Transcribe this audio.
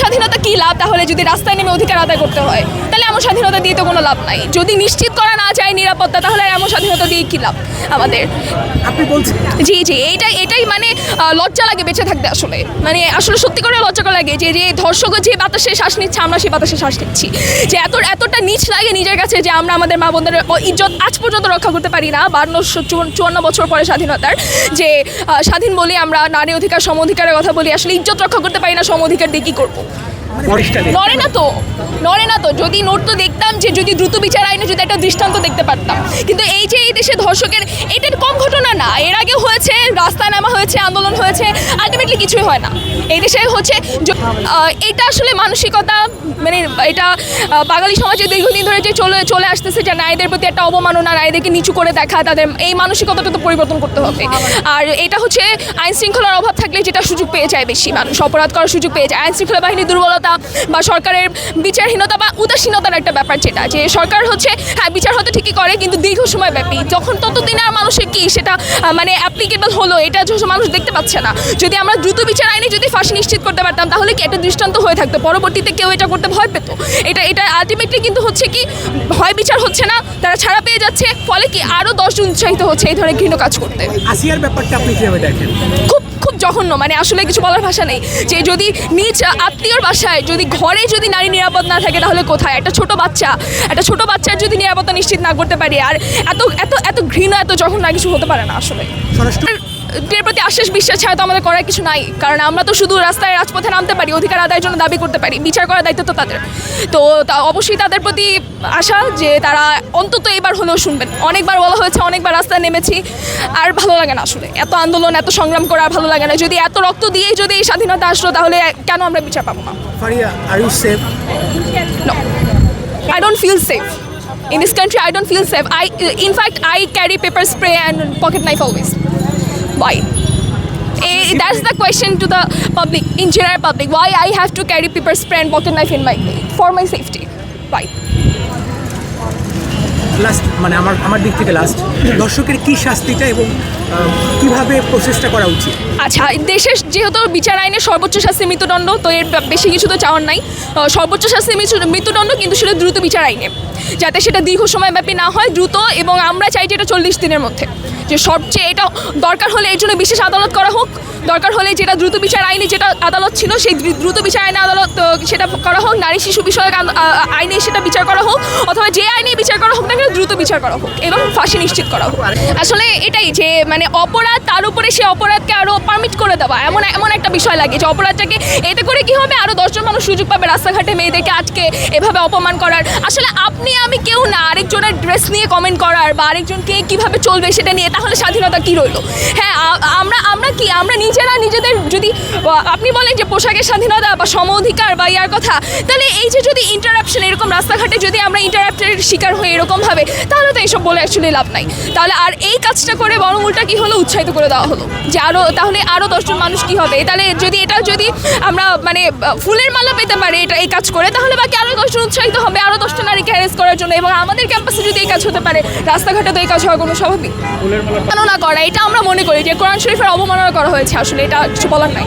স্বাধীনতা কি লাভ? তাহলে যদি রাস্তায় নেমে অধিকার আদায় করতে হয় তাহলে এমন স্বাধীনতা দিয়ে তো কোনো লাভ নাই। যদি নিশ্চিত করা না যায় নিরাপত্তা তাহলে এমন স্বাধীনতা দিয়ে কি লাভ আমাদের? আপনি বলছেন জি জি এইটাই এটাই মানে লজ্জা লাগে বেঁচে থাকতে আসলে। মানে আসলে সত্যি করে লজ্জা করে লাগে যে যে ধর্ষক যে বাতাসে শ্বাস নিচ্ছে আমরা সেই বাতাসে শ্বাস নিচ্ছি। যে এত এতটা নিচ লাগে নিজের কাছে যে আমরা আমাদের মা বোনদের ইজ্জত আজ পর্যন্ত রক্ষা করতে পারি না। বান্ন চুয়ান্ন বছর পরে স্বাধীনতার যে স্বাধীন বলি আমরা নারী অধিকার সম অধিকারের কথা বলি আসলে ইজ্জত রক্ষা করতে পারি না সম অধিকার দিয়ে কী করব? নড়ে না তো, নড়ে না তো। যদি নড়তো দেখতাম যে যদি দ্রুত বিচার আইনে যদি একটা দৃষ্টান্ত দেখতে পারতাম। কিন্তু এই যে এই দেশে ধর্ষকের, এটা কম ঘটনা না। এর আগেও হয়েছে রাস্তায় নামা হয়েছে, আন্দোলন হয়েছে আলটিমেটলি কিছুই হয় না। এই দেশে হচ্ছে এটা আসলে মানসিকতা মানে এটা বাঙালি সমাজে দীর্ঘদিন ধরে যে চলে চলে আসতেছে, যে নারীদের প্রতি একটা অবমাননা, নারীদেরকে নিচু করে দেখা, তাদের এই মানসিকতাটা তো পরিবর্তন করতে হবে। আর এটা হচ্ছে আইন শৃঙ্খলার অভাব থাকলে যেটা সুযোগ পেয়ে যায় বেশি মানুষ, অপরাধ করার সুযোগ পেয়ে যায়। আইন শৃঙ্খলা বাহিনীর দুর্বলতা বা সরকারের বিচারহীনতা বা উদাসীনতার একটা ব্যাপার যেটা যে সরকার হচ্ছে হ্যাঁ বিচার হয়তো ঠিকই করে কিন্তু দীর্ঘ সময় ব্যাপী। যখন ততদিন আর মানুষের কি সেটা মানে অ্যাপ্লিকেবল হলো এটা যখন মানুষ দেখতে পাচ্ছে না। যদি আমরা দ্রুত বিচার আইনে যদি ফাঁসি নিশ্চিত করতে পারতাম তাহলে কি একটা দৃষ্টান্ত হয়ে থাকতো? পরবর্তীতে কেউ এটা করতে ভয় পেত? এটা এটা আলটিমেটলি কিন্তু হচ্ছে কি ভয় বিচার হচ্ছে না তারা ছাড়া পেয়ে যাচ্ছে ফলে কি আরও দশজন উৎসাহিত হচ্ছে এই ধরনের ঘৃণ কাজ করতে। আসিয়ার ব্যাপারটা আপনি কীভাবে দেখেন? খুব খুব জঘন্য মানে আসলে কিছু বলার ভাষা নেই। যে যদি নিজ আত্মীয়র বাসায় যদি ঘরে যদি নারী নিরাপদ না থাকে, তাহলে কোথায়? একটা ছোট বাচ্চা, একটা ছোট বাচ্চার যদি নিরাপত্তা নিশ্চিত না করতে পারি, আর এত এত এত ঘৃণা, এত জঘন্য কিছু হতে পারে না আসলে। এর প্রতি আশ্বাস বিশ্বাস ছাড়া তো আমাদের করার কিছু নাই। কারণ আমরা তো শুধু রাস্তায় রাজপথে নামতে পারি অধিকার আদায়ের জন্য দাবি করতে পারি বিচার করার দায়িত্ব তো তাদের। তো অবশ্যই তাদের প্রতি আশা যে তারা অন্তত এবার হলেও শুনবেন। অনেকবার বলা হয়েছে অনেকবার রাস্তায় নেমেছি আর ভালো লাগে না আসলে। এত আন্দোলন এত সংগ্রাম করা আর ভালো লাগে না। যদি এত রক্ত দিয়েই যদি এই স্বাধীনতা আসলো তাহলে কেন আমরা বিচার পাবো না? Faria are you safe. In this country, I don't feel safe. I, in fact, I carry pepper spray and pocket knife always. Why? Eh, that's the question to the public, in general public. Why I have to carry pepper spray and pocket knife in my for my safety? Why? Last মানে আমার আমার দিক থেকে last দর্শকের কি শাস্তিটা এবং কীভাবে প্রসেসটা করা উচিত আচ্ছা দেশের যেহেতু বিচার আইনের সর্বোচ্চ শাস্তি মৃত্যুদণ্ড তো এর বেশি কিছু তো চাওয়ার নাই সর্বোচ্চ শাস্তি মৃত্যু- মৃত্যুদণ্ড কিন্তু সেটা দ্রুত বিচার আইনে যাতে সেটা দীর্ঘ সময়ব্যাপী না হয়, দ্রুত এবং আমরা চাই যে এটা চল্লিশ দিনের মধ্যে। যে সবচেয়ে এটা দরকার হলে এর জন্য বিশেষ আদালত করা হোক। দরকার হলে যেটা দ্রুত বিচার আইনে যেটা আদালত ছিল, সেই দ্রুত বিচার আইনে আদালত সেটা করা হোক। নারী শিশু বিষয়ক আইনে সেটা বিচার করা হোক, অথবা যে আইনে বিচার করা হোক না কেন, দ্রুত বিচার করা হোক এবং ফাঁসি নিশ্চিত করা হোক। আসলে এটাই যে মানে অপরাধ, তার উপরে সে অপরাধকে আরও পারমিট করে দেওয়া, এমন এমন একটা বিষয় লাগে যে অপরাধটাকে, এতে করে কি হবে? আরও দশজন মানুষ সুযোগ পাবে রাস্তাঘাটে মেয়েদেরকে আজকে এভাবে অপমান করার। আসলে আপনি আমি কেউ না, আরেকজনের ড্রেস নিয়ে কমেন্ট করার বা আরেকজনকে কীভাবে চলবে সেটা নিয়ে, তাহলে স্বাধীনতা কী রইল? হ্যাঁ আমরা আমরা কি, আমরা নিজেরা নিজেদের যদি আপনি বলেন যে পোশাকের স্বাধীনতা বা সম অধিকার বা ইয়ার কথা, তাহলে এই যে যদি ইন্টারাপশন এরকম রাস্তাঘাটে যদি আমরা ইন্টারাপ্টের শিকার হই এরকমভাবে তাহলে তো এইসব বলে অ্যাকচুয়ালি লাভ নাই। তাহলে আর এই কাজটা করে বরং উল্টা কি হলো? উৎসাহিত করে দেওয়া হলো। যে আরও তাহলে আরও দশজন মানুষ কি হবে? তাহলে যদি এটা যদি আমরা মানে ফুলের মালা পেতে পারি এটা এই কাজ করে, তাহলে বাকি আরও দশজন উৎসাহিত হবে আরও দশটা নারীকে হ্যারেস করার জন্য এবং আমাদের ক্যাম্পাসে যদি এই কাজ হতে পারে রাস্তাঘাটে তো এই কাজ হওয়া কোনো স্বাভাবিক। অবমাননা করা এটা আমরা মনে করি যে কোরআন শরীফের অবমাননা করা হয়েছে আসলে এটা কিছু বলার নাই।